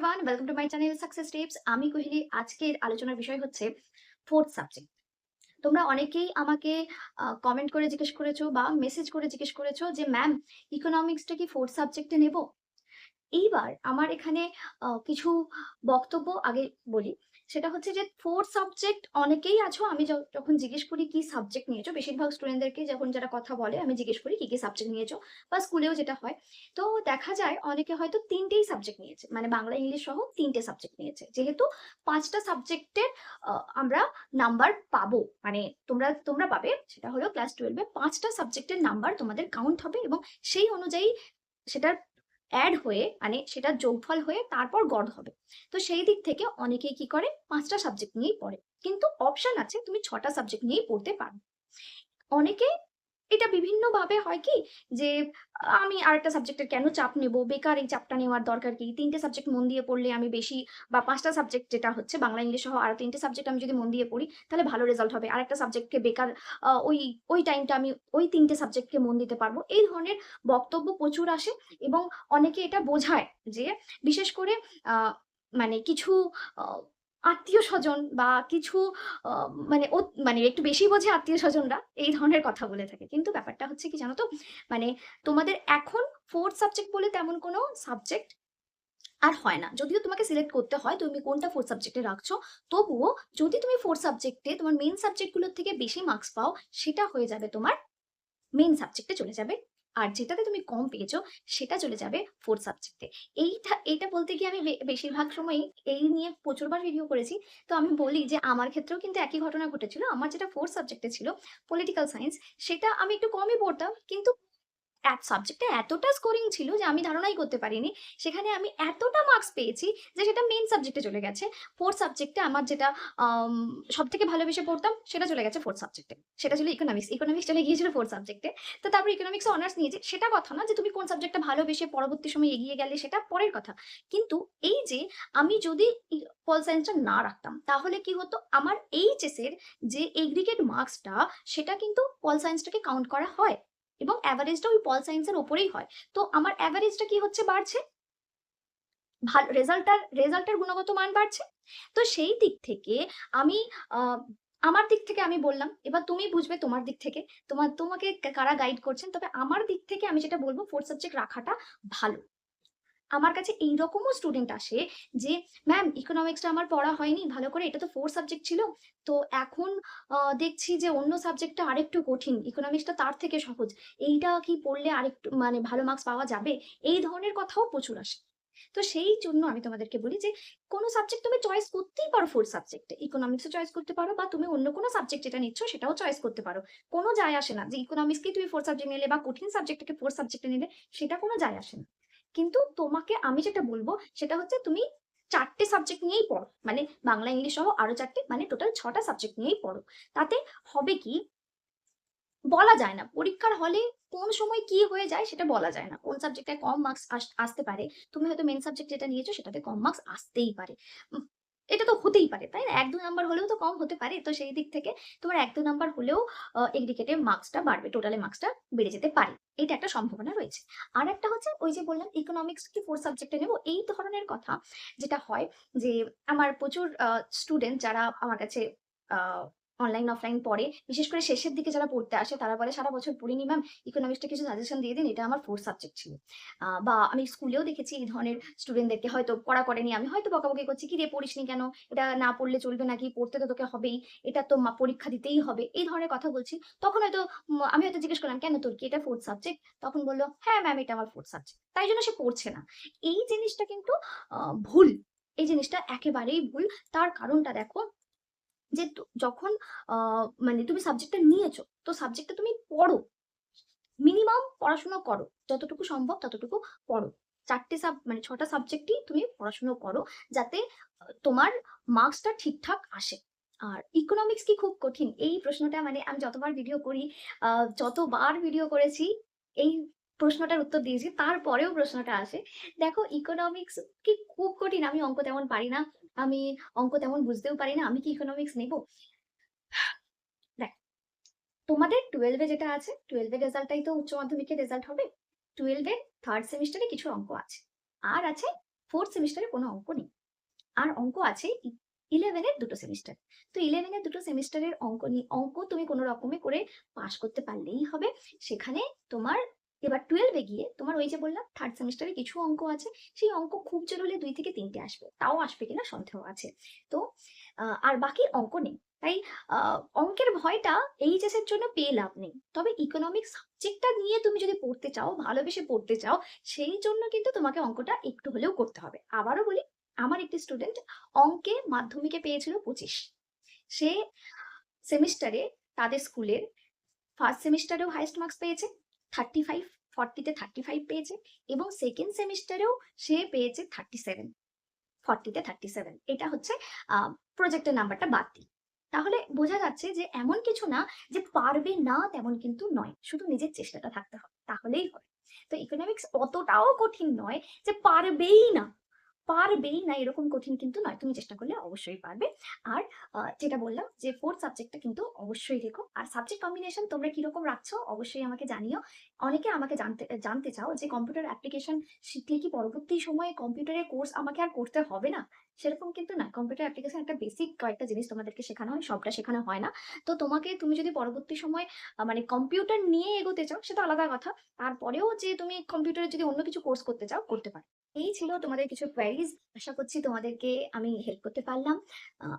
Everyone welcome to my channel success tips আমি কোহলি, আজকের আলোচনার বিষয় হচ্ছে ফোর্থ সাবজেক্ট তোমরা অনেকেই আমাকে কমেন্ট করে জিজ্ঞেস করেছ বা মেসেজ করে জিজ্ঞেস করেছ যে ম্যাম ইকোনমিক্সটা কি ফোর্থ সাবজেক্টে নেব? এইবার আমার এখানে কিছু বক্তব্য আগে বলি। সেটা হচ্ছে যে ফোর্থ সাবজেক্ট অনেকেই আছো, আমি যখন জিজ্ঞেস করি কি সাবজেক্ট নিয়েছো, বেশিরভাগ স্টুডেন্টদেরকে যখন যারা কথা বলে, আমি জিজ্ঞেস করি কি কি সাবজেক্ট নিয়েছো, বা স্কুলেও যেটা হয়। তো দেখা যায় অনেকে হয়তো তিনটেই সাবজেক্ট নিয়েছে মানে বাংলা, ইংলিশ সহ তিনটে সাবজেক্ট নিয়েছে। যেহেতু পাঁচটা সাবজেক্টের আমরা নাম্বার পাবো মানে তোমরা তোমরা পাবে, সেটা হলো ক্লাস টুয়েলভে পাঁচটা সাবজেক্টের নাম্বার তোমাদের কাউন্ট হবে এবং সেই অনুযায়ী সেটার অ্যাড হয়ে মানে সেটা যোগফল হয়ে তারপর গড় হবে। তো সেই দিক থেকে অনেকেই কি করে? পাঁচটা সাবজেক্ট নিয়েই পড়ে। কিন্তু অপশন আছে, তুমি ছটা সাবজেক্ট নিয়েই পড়তে পারো। অনেকে এটা বিভিন্ন ভাবে হয় কি যে, আমি আরেকটা সাবজেক্টের কেন চাপ নেব? বেকার এই চাপটা নেওয়ার দরকার কি? তিনটে সাবজেক্ট মন দিয়ে পড়লে আমি বেশি, বা পাঁচটা সাবজেক্ট যেটা হচ্ছে বাংলা, ইংলিশ সহ আর তিনটে সাবজেক্ট আমি যদি মন দিয়ে পড়ি, তাহলে ভালো রেজাল্ট হবে। আরেকটা সাবজেক্টকে বেকার ওই ওই টাইমটা আমি ওই তিনটে সাবজেক্টকে মন দিতে পারব। এই ধরনের বক্তব্য প্রচুর আসে এবং অনেকে এটা বোঝায় যে, বিশেষ করে মানে কিছু আত্মীয় স্বজন বা কিছু মানে ও- মানে একটু বেশি বোঝে আত্মীয় স্বজনরা এই ধরনের কথা বলে থাকে। কিন্তু ব্যাপারটা হচ্ছে কি জানো তো? মানে তোমাদের এখন ফোর্থ সাবজেক্ট বলে তেমন কোনো সাবজেক্ট আর হয় না। যদিও তোমাকে সিলেক্ট করতে হয়, তুমি কোনটা ফোর্থ সাবজেক্টে রাখছো, তবুও যদি তুমি ফোর্থ সাবজেক্টে তোমার মেইন সাবজেক্টগুলোর থেকে বেশি মার্কস পাও, সেটা হয়ে যাবে তোমার মেইন সাবজেক্টে চলে যাবে আর যেটাতে তুমি কম পেয়েছ, সেটা চলে যাবে ফোর্থ সাবজেক্টে এইটা এইটা বলতে গিয়ে আমি বেশিরভাগ সময়ই এই নিয়ে প্রচুরবার ভিডিও করেছি। তো আমি বলি যে আমার ক্ষেত্রেও কিন্তু একই ঘটনা ঘটেছিল। আমার যেটা ফোর্থ সাবজেক্টে ছিল পলিটিক্যাল সায়েন্স সেটা আমি একটু কমই পড়তাম, কিন্তু সাবজেক্টে এতটা স্কোরিং ছিল যে আমি ধারণাই করতে পারিনি। সেখানে আমি এতটা মার্কস পেয়েছি যে সেটা মেন সাবজেক্টে চলে গেছে। ফোর্থ সাবজেক্টে আমার যেটা সব থেকে ভালোবেসে পড়তাম সেটা চলে গেছে ফোর্থ সাবজেক্টে সেটা ছিল ইকোনমিক্স ইকোনমিক্স চলে গিয়েছিল ফোর্থ সাবজেক্টে তো তারপর ইকোনমিক্স অনার্স নিয়েছি। সেটা কথা না যে তুমি কোন সাবজেক্টটা ভালোবেসে পরবর্তী সময় এগিয়ে গেলে সেটা পরের কথা। কিন্তু এই যে আমি যদি পল সায়েন্সটা না রাখতাম, তাহলে কি হতো? আমার এইচএস এর যে এগ্রিগেট মার্কসটা সেটা কিন্তু পল সায়েন্সটাকে কাউন্ট করা হয়। এবং অ্যাভারেজটা ওই পল সায়েন্সের ওপরেই হয়। তো আমার অ্যাভারেজটা কি হচ্ছে? বাড়ছে। ভালো রেজাল্টটার রেজাল্টের গুণগত মান বাড়ছে। তো সেই দিক থেকে আমি আমার দিক থেকে আমি বললাম, এবার তুমি বুঝবে তোমার দিক থেকে। তোমার তোমাকে কারা গাইড করছেন? তবে আমার দিক থেকে আমি যেটা বলব ফোর্থ সাবজেক্ট রাখাটা ভালো। আমার কাছে এইরকমও স্টুডেন্ট আসে যে ম্যাম ইকোনমিক্সটা আমার পড়া হয়নি, ভালো করে এটা তো ফোর্থ সাবজেক্ট ছিল। তো এখন দেখছি যে অন্য সাবজেক্টটা আরেকটু কঠিন ইকোনমিক্সটা তার থেকে সহজ। এইটা কি পড়লে আরেকটু মানে ভালো মার্কস পাওয়া যাবে? এই ধরনের কথাও প্রচুর আসে। তো সেই জন্য আমি তোমাদেরকে বলি যে, কোনো সাবজেক্ট তুমি চয়েস করতেই পারো ফোর সাবজেক্টে ইকোনমিক্সও চয়েস করতে পারো বা তুমি অন্য কোনো সাবজেক্ট যেটা নিচ্ছ সেটাও চয়েস করতে পারো। কোনো যায় আসে না যে ইকোনমিক্সকে তুমি ফোর্থ সাবজেক্ট নিলে বা কঠিন সাবজেক্টকে ফোর্থ সাবজেক্টে নিলে, সেটা কোনো যায় আসে না। কিন্তু তোমাকে আমি যেটা বলব সেটা হচ্ছে তুমি চারটে সাবজেক্ট নিয়েই পড়ো। মানে বাংলা, ইংলিশ সহ আরও চারটে মানে টোটাল ছটা সাবজেক্ট নিয়েই পড়ো। তাতে হবে কি? বলা যায় না। পরীক্ষার হলে কোন সময় কি হয়ে যায় সেটা বলা যায় না। কোন সাবজেক্টে কম মার্কস আসতে পারে। তুমি হয়তো মেন সাবজেক্ট যেটা নিয়েছো সেটাতে কম মার্কস আসতেই পারে। এটা তো হতেই পারে, তাই না? এক দু নাম্বার হলেও তো কম হতে পারে। তো সেই দিক থেকে তোমার এক দু নাম্বার হলেও এগ্রিগেটে মার্কসটা বাড়বে টোটালে মার্কসটা বেড়ে যেতে পারে। এটা একটা সম্ভাবনা রয়েছে। আর একটা হচ্ছে ওই যে বললাম ইকোনমিক্স কি ফোর সাবজেক্টে নেব? এই ধরনের কথা যেটা হয় যে, আমার প্রচুর স্টুডেন্ট যারা আমার কাছে অনলাইন অফলাইন পড়ে। বিশেষ করে শেষের দিকে যারা পড়তে আসে, তারা বলে, সারা বছর পড়িনি ম্যাম ইকোনমিক্সটা কিছু সাজেশন দিয়ে দিন, এটা আমার ফোর্থ সাবজেক্ট ছিল। বা আমি স্কুলেও দেখেছি এই ধরনের স্টুডেন্টদেরকে হয়তো পড়া করেনি, আমি হয়তো বকাবকি করছি, কি রে, পড়িসনি কেন? এটা না পড়লে চলবে নাকি? পড়তে তো তোকে হবেই, এটা তো পরীক্ষা দিতেই হবে। এই ধরনের কথা বলছি। তখন হয়তো আমি হয়তো জিজ্ঞেস করলাম, কেন তোর কি এটা ফোর্থ সাবজেক্ট তখন বলল হ্যাঁ ম্যাম এটা আমার ফোর্থ সাবজেক্ট তাই জন্য সে পড়ছে না। এই জিনিসটা কিন্তু ভুল। এই জিনিসটা একেবারেই ভুল। তার কারণটা দেখো যে যখন মানে তুমি সাবজেক্টটা নিয়েছো, তো সাবজেক্টটা তুমি পড়ো। মিনিমাম পড়াশোনা করো। যতটুকু সম্ভব ততটুকু পড়ো। চারটে সাব মানে ছটা সাবজেক্টই তুমি পড়াশোনা করো, যাতে তোমার মার্কসটা ঠিকঠাক আসে। আর ইকোনমিক্স কি খুব কঠিন? এই প্রশ্নটা মানে আমি যতবার ভিডিও করি যতবার ভিডিও করেছি, এই প্রশ্নটার উত্তর দিয়েছি, তারপরেও প্রশ্নটা আসে দেখো ইকোনমিক্স কি খুব কঠিন, আমি অঙ্ক তেমন পারি না, আমি অঙ্ক তেমন বুঝতেও পারি না, আমি কি ইকোনমিক্স নেব দেখ, তোমাদের টুয়েলভে যেটা আছে টুয়েলভের রেজাল্টটাই তো উচ্চ মাধ্যমিকের রেজাল্ট হবে টুয়েলভের থার্ড সেমিস্টারে কিছু অঙ্ক আছে, আর আছে ফোর্থ সেমিস্টারে কোনো অঙ্ক নেই। আর অঙ্ক আছে ইলেভেনের দুটো সেমিস্টার। তো ইলেভেনের দুটো সেমিস্টারের অঙ্ক নি, অঙ্ক তুমি কোনো রকমে করে পাশ করতে পারলেই হবে। সেখানে তোমার এবার টুয়েলভে গিয়ে তোমার ওই যে বললাম থার্ড সেমিস্টারে কিছু অঙ্ক আছে। সেই অঙ্ক খুব জোর হলে 2 থেকে তিনটে আসবে। তাও আসবে কিনা সন্দেহ আছে। তো আর বাকি অঙ্ক নেই। তাই অঙ্কের ভয়টা এইচএস এর জন্য পেয়ে লাভ নেই। তবে ইকোনমিক্স সাবজেক্টটা নিয়ে তুমি যদি পড়তে চাও, ভালোবেসে পড়তে চাও, সেই জন্য কিন্তু তোমাকে অঙ্কটা একটু হলেও করতে হবে। আবারও বলি, আমার একটি স্টুডেন্ট অঙ্কে মাধ্যমিকে পেয়েছিল 25 সে সেমিস্টারে তাদের স্কুলের ফার্স্ট সেমিস্টারেও হাইয়েস্ট মার্কস পেয়েছে 35, 40 তে 35 পেয়েছে এবং সেকেন্ড সেমিস্টারেও সে পেয়েছে থার্টি সেভেন ফর্টিতে থার্টি সেভেন এটা হচ্ছে প্রজেক্টের নাম্বারটা দিয়ে। তাহলে বোঝা যাচ্ছে যে এমন কিছু না যে পারবে না তেমন কিন্তু নয়। শুধু নিজের চেষ্টাটা থাকতে হবে। তাহলেই হবে। তো ইকোনমিক্স অতটাও কঠিন নয় যে পারবেই না। পারবেই না এরকম কঠিন কিন্তু নয়। তুমি চেষ্টা করলে অবশ্যই পারবে। আর যেটা বললাম যে 4th সাবজেক্টটা কিন্তু অবশ্যই রেখো। আর সাবজেক্ট কম্বিনেশন তোমরা কীরকম রাখছো অবশ্যই আমাকে জানিও। অনেকে আমাকে জানতে জানতে চাও যে কম্পিউটার অ্যাপ্লিকেশন শিখলে কি পরবর্তী সময়ে কম্পিউটারের কোর্স আমাকে আর করতে হবে না? সেরকম কিন্তু না। কম্পিউটার অ্যাপ্লিকেশন একটা বেসিক কয়েকটা জিনিস তোমাদেরকে শেখানো হয়। সবটা শেখানো হয় না। তো তোমাকে তুমি যদি পরবর্তী সময়ে মানে কম্পিউটার নিয়ে এগোতে চাও, সেটা আলাদা কথা। তারপরেও যে তুমি কম্পিউটারে যদি অন্য কিছু কোর্স করতে চাও, করতে পারো। এই ছিল তোমাদের কিছু কোয়েরিজ। আশা করছি তোমাদেরকে আমি হেল্প করতে পারলাম।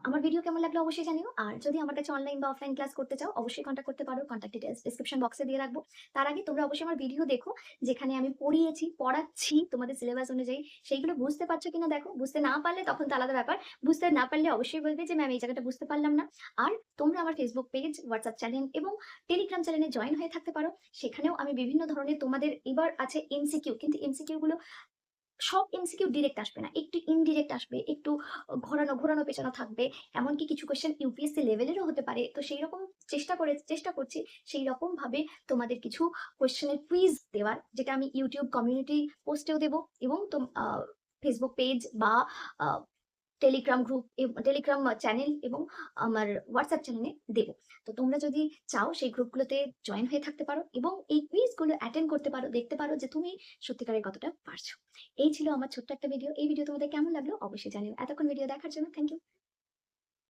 আমার ভিডিও কেমন লাগল অবশ্যই জানিও। আর যদি আমার কাছে অনলাইন বা অফলাইন ক্লাস করতে চাও অবশ্যই কনট্যাক্ট করতে পারো। কনট্যাক্ট ডিটেইলস ডেসক্রিপশন বক্সে দিয়ে রাখব। তার আগে তোমরা অবশ্যই আমার ভিডিও দেখো যেখানে আমি পড়িয়েছি, পড়াচ্ছি তোমাদের সিলেবাস অনুযায়ী। সেইগুলো বুঝতে পারছ কিনা দেখো। বুঝতে না পারলে তখন তো আলাদা ব্যাপার। বুঝতে না পারলে অবশ্যই বলবে যে ম্যাম এই জায়গাটা বুঝতে পারলাম না। আর তোমরা আমার ফেসবুক পেজ, হোয়াটসঅ্যাপ চ্যানেল এবং টেলিগ্রাম চ্যানেলে জয়েন হয়ে থাকতে পারো। সেখানেও আমি বিভিন্ন ধরনের তোমাদের এবার আছে এমসিকিউ কিন্তু এমসিকিউ গুলো সব এমসিকিউ ডিরেক্ট আসবে না। একটু ইনডিরেক্ট আসবে, একটু ঘোরানো, ঘোরানো পেছানো থাকবে। এমনকি কিছু কোয়েশ্চেন ইউপিএসসি লেভেলেরও হতে পারে। তো সেই রকম চেষ্টা করে চেষ্টা করছি সেই রকম ভাবে তোমাদের কিছু কোয়েশ্চেনের কুইজ দেওয়ার যেটা আমি ইউটিউব কমিউনিটি পোস্টেও দেব এবং ফেসবুক পেজ বা টেলিগ্রাম গ্রুপ টেলিগ্রাম চ্যানেল এবং আমার হোয়াটসঅ্যাপ চ্যানেলে দেব। তো তোমরা যদি চাও সেই গ্রুপগুলোতে জয়েন হয়ে থাকতে পারো এবং এই কুইজগুলো অ্যাটেন্ড করতে পারো, দেখতে পারো যে তুমি সত্যিকারের কতটা পারছ। এই ছিল আমার ছোট্ট একটা ভিডিও। এই ভিডিও তোমাদের কেমন লাগল অবশ্যই জানিও। এতক্ষণ ভিডিও দেখার জন্য থ্যাংক ইউ।